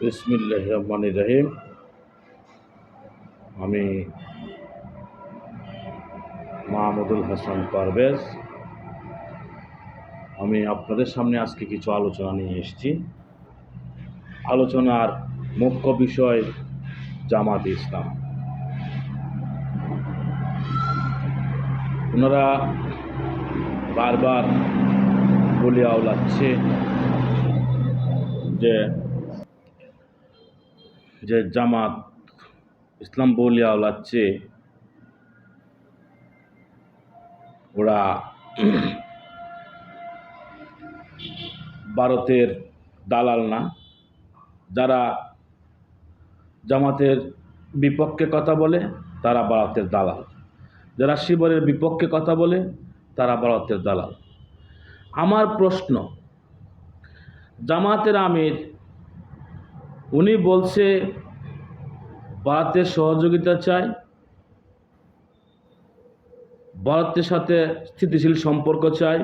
বিসমিল্লাহ রহমান রহিম। আমি মাহমুদুল হাসান পারভেজ। আমি আপনাদের সামনে আজকে কিছু আলোচনা নিয়ে এসেছি। আলোচনার মুখ্য বিষয় জামাত ইসলাম। ওনারা বারবার বলে আওলাচ্ছে যে যে জামাত ইসলাম বলে আওলাচ্ছে ওরা ভারতের দালাল না। যারা জামাতের বিপক্ষে কথা বলে, তারা ভারতের দালাল। যারা শিবরের বিপক্ষে কথা বলে, তারা ভারতের দালাল। আমার প্রশ্ন, জামাতের আমির উনি বলছে, ভারতের সহযোগিতা চাই, ভারতের সাথে স্থিতিশীল সম্পর্ক চাই।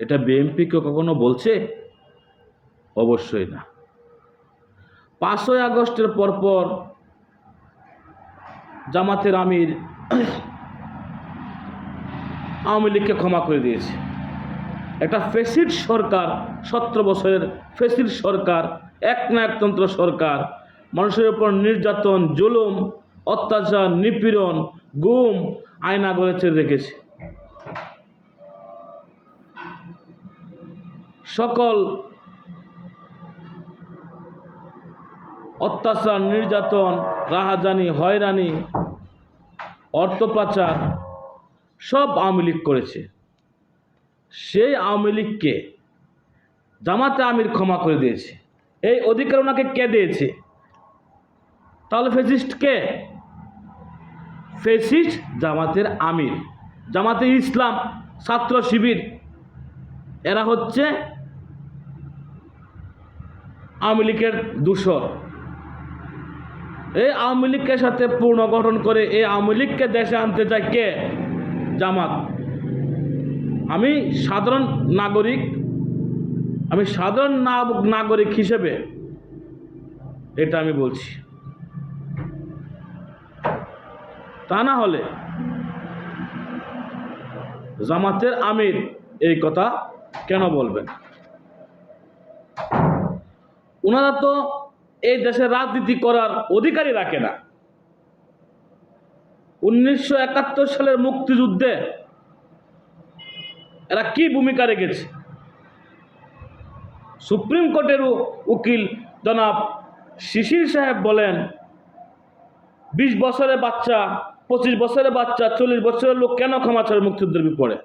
এটা বিএনপিকে কখনো বলছে? অবশ্যই না। পাঁচই আগস্টের পরপর জামাতের আমির আওয়ামী লীগকে ক্ষমা করে দিয়েছে। একটা ফেসিড সরকার, সতেরো বছরের ফেসিড সরকার এক না একতন্ত্র সরকার। মানুষের উপর নির্যাতন, জুলুম, অত্যাচার, নিপীড়ন, গুম আয়না গড়েছে রেখেছে। সকল অত্যাচার, নির্যাতন, রাহাজানি, হয়রানি অর্থ পাচার সব আওয়ামী লীগ করেছে। সেই আওয়ামী লীগকে জামাতে আমির ক্ষমা করে দিয়েছে। এই অধিকার ওনাকে কে দিয়েছে? তাহলে ফেসিস্ট কে? ফেসিস্ট জামাতের আমির। জামাতে ইসলাম, ছাত্র শিবির। এরা হচ্ছে আওয়ামী লীগের দূষর। এই আওয়ামী লীগের সাথে পুনর্গঠন করে এই আওয়ামী লীগকে দেশে আনতে চায় কে? জামাত। আমি সাধারণ নাগরিক আমি সাধারণ নাগরিক হিসেবে এটা আমি বলছি। তা না হলে জামাতের আমির এই কথা কেন বলবেন? ওনারা তো এই দেশে রাজনীতি করার অধিকারই রাখে না। উনিশশো একাত্তর সালের মুক্তিযুদ্ধে এরা কি ভূমিকা রেখেছে? সুপ্রিম কোর্টের উকিল জনাব শিশির সাহেব বলেন, বিশ বছরের বাচ্চা, পঁচিশ বছরের বাচ্চা, চল্লিশ বছরের লোক কেন ক্ষমা ছাড়ে মুক্তিযুদ্ধের বিপরে?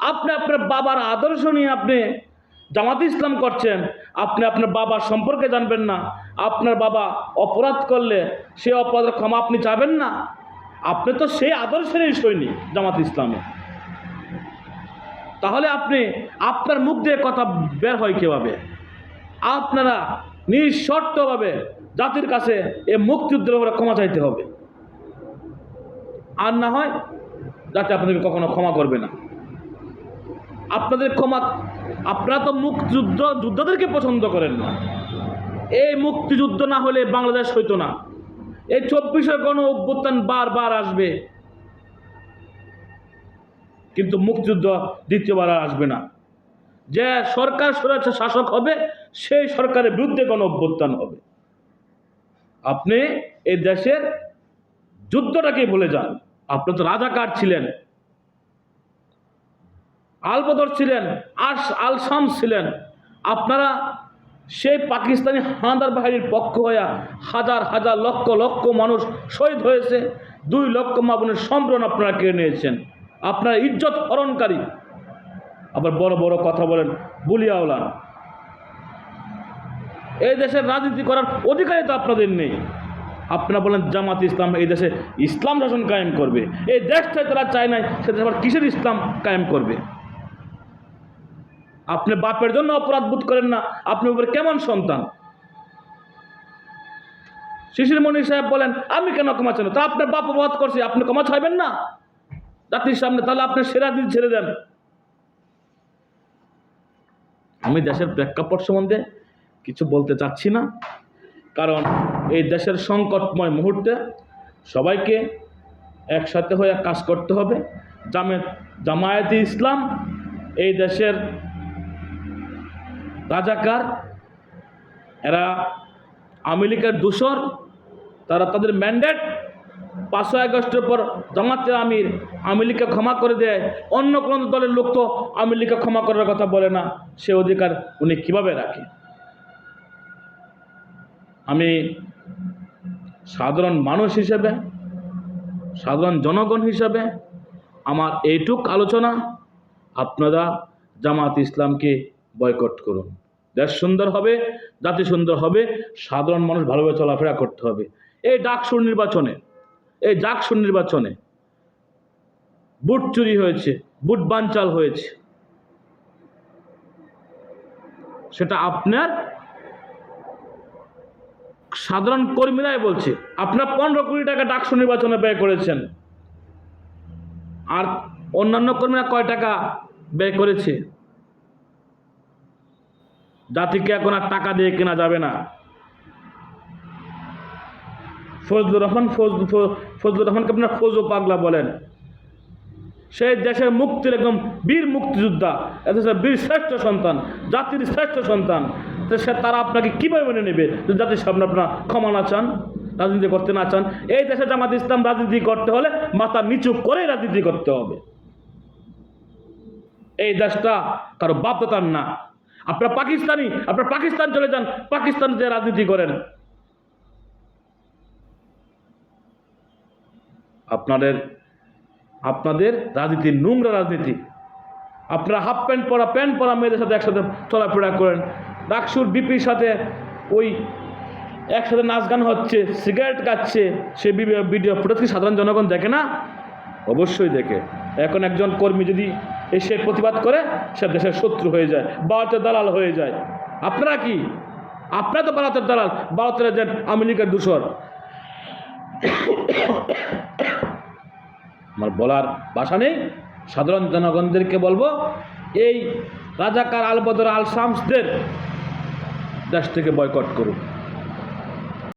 আপনি আপনার বাবার আদর্শ নিয়ে আপনি জামাত ইসলাম করছেন, আপনি আপনার বাবার সম্পর্কে জানবেন না, আপনার বাবা অপরাধ করলে সে অপরাধের ক্ষমা আপনি চাবেন না। আপনি তো সেই আদর্শেরই সৈনিক জামাত ইসলামে। তাহলে আপনি আপনার মুখ দিয়ে কথা বের হয় কীভাবে? আপনারা নিঃশর্তভাবে জাতির কাছে এ মুক্তিযুদ্ধের উপরে ক্ষমা চাইতে হবে। আর না হয় যাতে আপনাদেরকে কখনো ক্ষমা করবে না। আপনাদের ক্ষমা, আপনারা তো মুক্তিযুদ্ধ, যোদ্ধাদেরকে পছন্দ করেন না। এই মুক্তিযুদ্ধ না হলে বাংলাদেশ হইতো না। এই চব্বিশের গণ অভ্যুত্থান বারবার আসবে। কিন্তু মুক্তিযুদ্ধ দ্বিতীয়বার আর আসবে না। যে সরকার স্বরাজ্য শাসক হবে, সেই সরকারের বিরুদ্ধে গণ অভ্যুত্থান হবে। আপনি এই দেশের যুদ্ধটাকে ভুলে যান। আপনি তো রাজাকার ছিলেন, আলবদর ছিলেন আস আল শামস ছিলেন। আপনারা সেই পাকিস্তানি হানাদার বাহিনীর পক্ষ হইয়া হাজার হাজার লক্ষ লক্ষ মানুষ শহীদ হয়েছে। দুই লক্ষ মাবনের সম্ভ্রণ আপনারা কেড়ে নিয়েছেন। আপনার ইজ্জত হরণকারী। আবার বড় বড় কথা বলেন বুলিয়াওলান এই দেশের রাজনীতি করার অধিকারই তো আপনাদের নেই। আপনারা বলেন, জামাত ইসলাম এই দেশে ইসলাম শাসন কায়েম করবে। এই দেশটাই তারা চায় নাই, সে দেশে আবার কিসের ইসলাম কায়েম করবে? আপনি বাপের জন্য অপরাধ বোধ করেন না, আপনি উপরে কেমন সন্তান? শিশির মণি সাহেব বলেন, আমি কেন ক্ষমা চাই তা আপনার বাপ অপরাধ করছি, আপনি ক্ষমা চাইবেন না? জাতির সামনে, তাহলে আপনি সেরা দিন ছেড়ে দেন। আমি দেশের প্রেক্ষাপট সম্বন্ধে কিছু বলতে চাচ্ছি না, কারণ এই দেশের সংকটময় মুহূর্তে সবাইকে একসাথে হয়ে কাজ করতে হবে। জামে, জামায়াতে ইসলাম এই দেশের রাজাকার, এরা আমেরিকার দূষর, তারা তাদের ম্যান্ডেট পাঁচশো আগস্টের পর জামাতে আমির, আমেরিকা ক্ষমা করে দেয়। অন্য কোনো দলের লোক তো আমেরিকা ক্ষমা করার কথা বলে না। সে অধিকার উনি কীভাবে রাখে? আমি সাধারণ মানুষ হিসেবে, সাধারণ জনগণ হিসেবে আমার এইটুক আলোচনা, আপনারা জামাত ইসলামকে বয়কট করুন। দেশ সুন্দর হবে, জাতি সুন্দর হবে, সাধারণ মানুষ ভালোভাবে চলাফেরা করতে হবে। এই ডাকসুর নির্বাচনে এই ডাকসুর নির্বাচনে বুট চুরি হয়েছে, বুট বানচাল হয়েছে। সেটা আপনার সাধারণ কর্মীরাই বলছে। আপনার পনেরো কোটি টাকা ডাকসু নির্বাচনে ব্যয় করেছেন। আর অন্যান্য কর্মীরা কয় টাকা ব্যয় করেছে? জাতিকে এখন আর টাকা দিয়ে কেনা যাবে না। ফজলুর রহমান ফজলুর রহমানকে আপনার ফজল পাগলা বলেন। সেই দেশের মুক্তির একদম বীর মুক্তিযোদ্ধা, এদেশের বীর শ্রেষ্ঠ সন্তান, জাতির শ্রেষ্ঠ সন্তান। সে তারা আপনাকে কীভাবে মেনে নেবে? জাতির সামনে আপনারা ক্ষমা না চান, রাজনীতি করতে না চান, এই দেশে জামাত ইসলাম রাজনীতি করতে হলে মাথা নিচু করে রাজনীতি করতে হবে। এই দেশটা কারও বাপদাতার না। আপনারা পাকিস্তানি, আপনারা পাকিস্তান চলে যান, পাকিস্তান যে রাজনীতি করেন আপনাদের আপনাদের রাজনীতি, নোংরা রাজনীতি। আপনারা হাফ প্যান্ট পরা প্যান্ট পরা মেয়েদের সাথে একসাথে চলাফেরা করেন। ডাকসুর বিপির সাথে ওই একসাথে নাচ গান হচ্ছে, সিগারেট খাচ্ছে, সে ভিডিও- ফুটেজ কি সাধারণ জনগণ দেখে না? অবশ্যই দেখে। এখন একজন কর্মী যদি এসে প্রতিবাদ করে, সে দেশের শত্রু হয়ে যায়, ভারতের দালাল হয়ে যায়। আপনারা কি? আপনারা তো ভারতের দালাল, ভারতের এজেন্ট আমেরিকার দূষর। আমার বলার ভাষা নেই। সাধারণ জনগণদেরকে বলব, এই রাজাকার আলবদর আল শামসদের দেশ থেকে বয়কট করুন।